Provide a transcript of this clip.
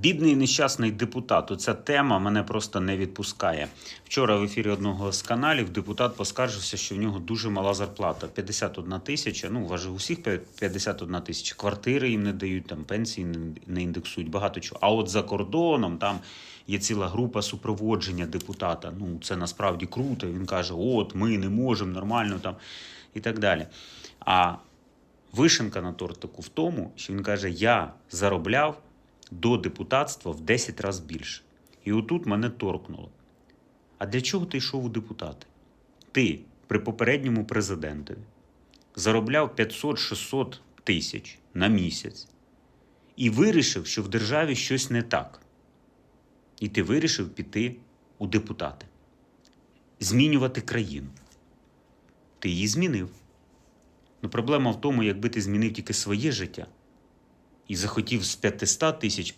Бідний нещасний депутат. Оця тема мене просто не відпускає. Вчора в ефірі одного з каналів депутат поскаржився, що в нього дуже мала зарплата 51 тисяча. Ну, у усіх 51 тисяча. Квартири їм не дають, там пенсії не індексують, багато чого. А от за кордоном там є ціла група супроводження депутата. Ну, це насправді круто. Він каже: от ми не можемо нормально там і так далі. А вишенка на тортику в тому, що він каже: я заробляв до депутатства в 10 разів більше. І отут мене торкнуло. А для чого ти йшов у депутати? Ти при попередньому президентові заробляв 500-600 тисяч на місяць і вирішив, що в державі щось не так. І ти вирішив піти у депутати, змінювати країну. Ти її змінив. Ну, проблема в тому, якби ти змінив тільки своє життя і захотів з 500 тисяч